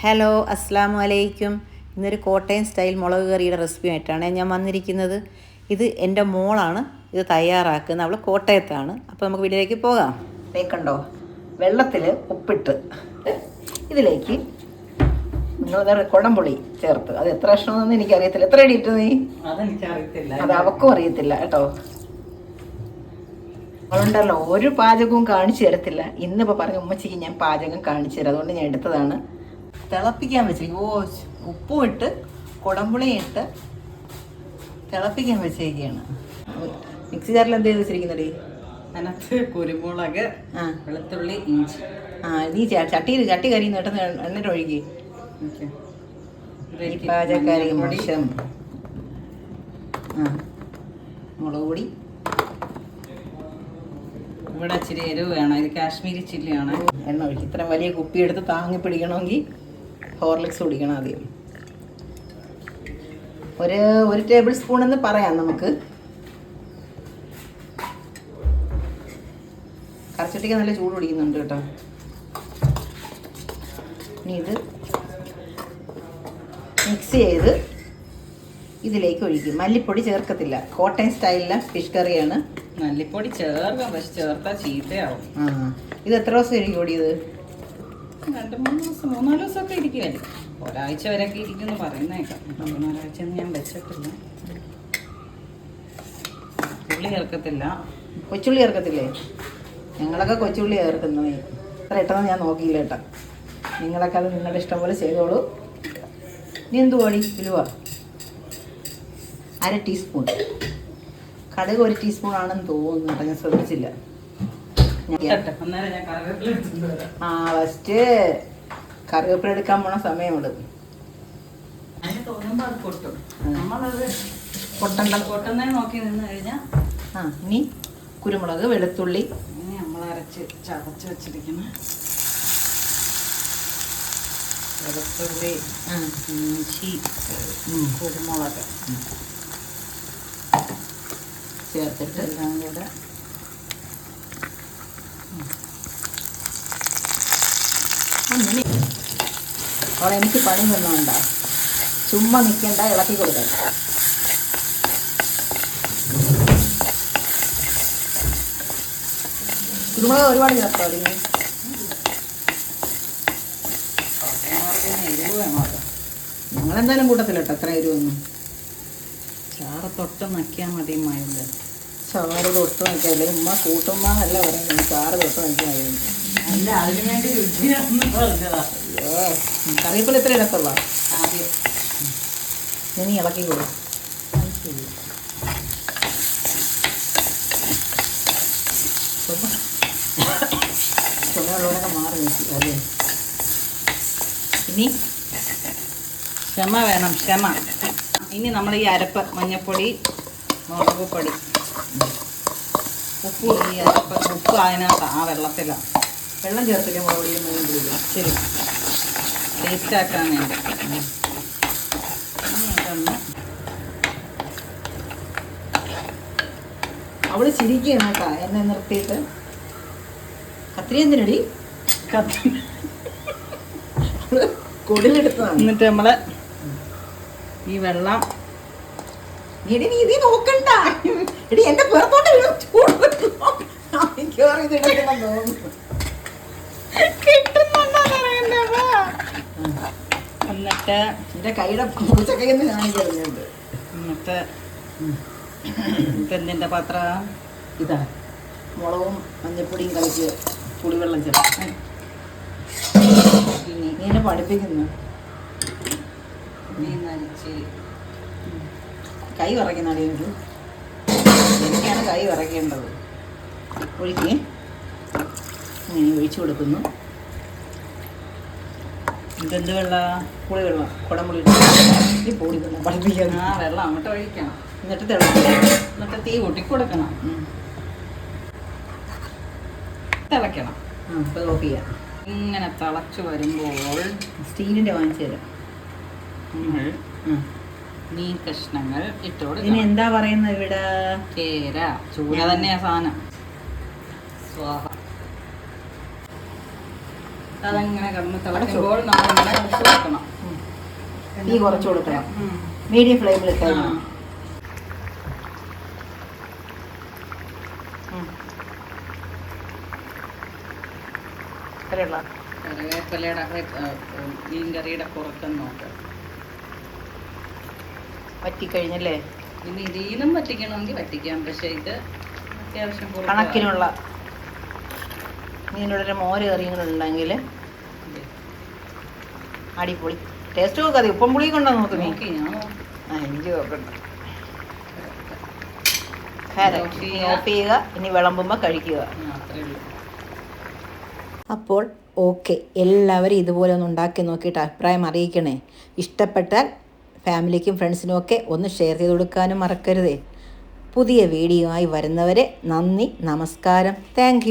Hello അസ്സാമു അലൈക്കും ഇന്നൊരു Kottayam style മുളക് കറിയുടെ റെസിപ്പിയായിട്ടാണ് ഞാൻ വന്നിരിക്കുന്നത്. ഇത് എന്റെ മോളാണ് ഇത് തയ്യാറാക്കുന്നത്. അവൾ കോട്ടയത്താണ്. അപ്പോൾ നമുക്ക് വീട്ടിലേക്ക് പോകാം. കേൾക്കണ്ടോ വെള്ളത്തിൽ ഉപ്പിട്ട് ഇതിലേക്ക് നിങ്ങൾ കുടംപുളി ചേർത്ത്. അത് എത്ര കഷ്ണമെന്ന് എനിക്കറിയത്തില്ല. എത്ര അടി ഇട്ടു നീ അത് അവക്കും അറിയത്തില്ല കേട്ടോ. അതുകൊണ്ടല്ലോ ഒരു പാചകവും കാണിച്ചു തരത്തില്ല. ഇന്നിപ്പോൾ പറഞ്ഞ ഉമ്മച്ചിക്ക് ഞാൻ പാചകം കാണിച്ചു തരാം. അതുകൊണ്ട് ഞാൻ എടുത്തതാണ്. തിളപ്പിക്കാൻ വെച്ചിരിക്കും ഓ ഉപ്പും ഇട്ട് കുടംപുളിയും ഇട്ട് തിളപ്പിക്കാൻ വെച്ചേക്കാണ്. മിക്സി ജാറിൽ എന്ത് ചെയ്ത് വെച്ചിരിക്കുന്നടി അതിനകത്ത് കുരുമുളക് ആ. വെളുത്തുള്ളി ഇഞ്ചി. ആ നീ ചട്ടി ചട്ടിയിൽ ചട്ടി കരിയുന്ന കേട്ടെന്ന് എണ്ണിട്ട് ഒഴുകി പാചകക്കാരി മോശം. ആ. മുളക് പൊടി. ഇവിടെ ഇച്ചിരി എരിവ് വേണം. ഇത് കാശ്മീരി ചില്ലിയാണ്. എണ്ണ ഒഴിക്കും. ഇത്ര വലിയ കുപ്പി എടുത്ത് താങ്ങി പിടിക്കണമെങ്കിൽ ഹോർലിക്സ് കുടിക്കണം ആദ്യം. ഒരു ഒരു ടേബിൾ സ്പൂൺ എന്ന് പറയാം നമുക്ക്. കറച്ചട്ടിക്ക് നല്ല ചൂട് പിടിക്കുന്നുണ്ട് കേട്ടോ. ഇനി ഇത് മിക്സ് ചെയ്ത് ഇതിലേക്ക് ഒഴിക്കും. മല്ലിപ്പൊടി ചേർക്കത്തില്ല. കോട്ടയം സ്റ്റൈലിലെ ഫിഷ് കറിയാണ്. മല്ലിപ്പൊടി ചേർക്കാം പക്ഷെ ചേർത്താൽ ചീത്തയാവും. ആ. ഇത് എത്ര ദിവസം ഇരിക്കും ഓടിയത് രണ്ട് മൂന്ന് ദിവസം മൂന്നാൽ ദിവസമൊക്കെ ഇരിക്കുമായിരിക്കും ഒരാഴ്ച വരെയൊക്കെ ഇരിക്കുമെന്ന് പറയുന്നേക്കാം. അപ്പം മൂന്നാലാഴ്ച ഒന്നും ഞാൻ വെച്ചിട്ടില്ല. ഉള്ളി ചേർക്കത്തില്ല. കൊച്ചുള്ളി ചേർക്കത്തില്ലേ? ഞങ്ങളൊക്കെ കൊച്ചുള്ളി ചേർക്കുന്നത് അത്ര ഇട്ടെന്ന് ഞാൻ നോക്കിയില്ല കേട്ടോ. നിങ്ങളൊക്കെ അത് നിങ്ങളുടെ ഇഷ്ടം പോലെ ചെയ്തോളൂ. ഇനി എന്തു വഴി ഉലുവ. അര ടീസ്പൂൺ. കടുക് ഒരു ടീസ്പൂൺ ആണെന്ന് തോന്നുന്നു കേട്ടോ ഞാൻ ശ്രദ്ധിച്ചില്ല. ആ ഫസ്റ്റ് കറിവേപ്പില എടുക്കാൻ പോണ സമയമുണ്ട് പൊട്ടണ്ട പൊട്ടുന്നതിന് നോക്കി നിന്ന് കഴിഞ്ഞാൽ ആ ഇനി കുരുമുളക് വെളുത്തുള്ളി. നമ്മൾ അരച്ച് ചതച്ച് വെച്ചിരിക്കുന്ന. വെളുത്തുള്ളി ഇഞ്ചി കുരുമുളക്. ചേർത്തിട്ട് എല്ലാം കൂടെ അങ്ങനെ എനിക്ക് പണി തന്നുകൊണ്ട ചുമ്മാ നിൽക്കണ്ട ഇളക്കി കൊടുക്കണം. കുരുമുളക് ഒരുപാട് ചേർത്തോ അതിന്? ഞങ്ങളെന്തായാലും കൂട്ടത്തില്ല കേട്ടോ എത്ര എരിവൊന്നും. ചാറ് തൊട്ട് നക്കിയാൽ മതി മയിൽ ചാറ് തൊട്ട് നോക്കിയാലേ ഉമ്മ കൂട്ടുമ്മ എന്നല്ല പറയുന്നത് സാറ് തൊട്ട് നോക്കിയാൽ അല്ല അതിന് വേണ്ടി രുചിയാണെന്ന് പറഞ്ഞതാ. അയ്യോ കറിവേപ്പില എത്ര ഇടത്തുള്ള ആദ്യം. ഇനി ഇളക്കി കൊടുക്കും ചുമയുള്ളവരൊക്കെ മാറി നിൽക്കി അതെ ഇനി ക്ഷമ വേണം ക്ഷമ. ഇനി നമ്മൾ ഈ അരപ്പ് മഞ്ഞപ്പൊടി മുളക് പൊടി. ഉപ്പ് ഈ ഉപ്പ് അതിനകത്ത് ആ വെള്ളത്തിലാണ് വെള്ളം ചേർത്തില്ല മുളകുപൊടിയും വേണ്ടിയില്ല ശരി. ടേസ്റ്റ് ആക്കാൻ വേണ്ടി. അവൾ ചിരിക്കുകയാണ് കേട്ടാ. എന്നെ നിർത്തിയിട്ട്. കത്രി എന്തിനടി? കത്തി കൊടിലെടുത്തതാണ്. എന്നിട്ട് നമ്മളെ ഈ വെള്ളം എടി നീ നീ നോക്കണ്ട. എടി എന്റെ പുറത്തോട്ട് വീഴും. ചൂട്. മിക്കവാറും ഇത് എടുക്കണം തോന്നുന്നു. എന്നിട്ട് എന്റെ കൈയുടെ മുറിച്ചക്കൈന്ന് കാണിക്കരുത് എന്നിട്ട് ഇതെന്തിന്റെ പാത്രം? ഇതാ. മുളകും മഞ്ഞപ്പൊടിയും കളിച്ച് പുളിവെള്ളം ചേർത്ത്. ഇനി നീ എന്നെ പഠിപ്പിക്കുന്നു. നീ നരിച്ച് കൈ വിറയ്ക്കുന്ന എനിക്ക് എനിക്കാണ് കൈ വിറയ്ക്കേണ്ടത്. ഒഴിക്കേ. ഇങ്ങനെ ഒഴിച്ചു കൊടുക്കുന്നു. ഇതെന്ത് വെള്ളം? പുളിവെള്ളം കുടംപുളി ഈ പൊടി വെള്ളം പഠിപ്പിക്കണം ആ വെള്ളം അങ്ങോട്ട് ഒഴിക്കണം. എന്നിട്ട് തിളക്കണം എന്നിട്ട് തീ കൊടുക്കണം. ആ അപ്പോൾ ഓഫ് ചെയ്യാം. ഇങ്ങനെ തിളച്ചു വരുമ്പോൾ സ്റ്റീലിന്റെ വാങ്ങിച്ചു തരാം. നമ്മൾ. മീൻ കഷ്ണങ്ങൾ ഇട്ടോട് ഇനി എന്താ പറയുന്നത് ഇവിടെ? കേര. ചൂട തന്നെയാ സാധനം. സ്വാഹ. അതങ്ങനെ കിടന്ന് തിളക്കുമ്പോൾ നമ്മളിങ്ങനെ കുറച്ച് വെക്കണം. തീ കുറച്ച് കൊടുക്കണം. മീഡിയം ഫ്ലെയിമിൽ ഇട്ടായിരുന്നു കറിവേപ്പിലയുടെ മീൻ കറിയുടെ പുറത്തുനിന്ന് നോക്കാം പറ്റിക്കഴിഞ്ഞല്ലേ? ഇനി ഇതിനും പറ്റിക്കണമെങ്കിൽ പറ്റിക്കാം. പക്ഷേ ഇത് അത്യാവശ്യം കണക്കിനുള്ള ഇതിനുള്ള മോര് കറികളുണ്ടെങ്കിൽ ഇത് അടിപൊളി. ടേസ്റ്റ് നോക്കാതെ ഉപ്പം പുളി കൊണ്ടാ നോക്ക് നീ നോക്കി. ആ എനിക്ക് നോക്കണ്ട. ഓഫ് ചെയ്യുക. ഇനി വിളമ്പുമ്പോൾ കഴിക്കുക. അപ്പോൾ ഓക്കെ. എല്ലാവരും ഇതുപോലെ ഒന്ന് ഉണ്ടാക്കി നോക്കിയിട്ട് അഭിപ്രായം അറിയിക്കണേ. ഇഷ്ടപ്പെട്ടാൽ ഫാമിലിക്കും ഫ്രണ്ട്സിനും ഒക്കെ ഒന്ന് ഷെയർ ചെയ്ത് കൊടുക്കാനും മറക്കരുതേ. പുതിയ വീഡിയോ ആയി വരുന്നവരെ നന്ദി നമസ്കാരം. താങ്ക്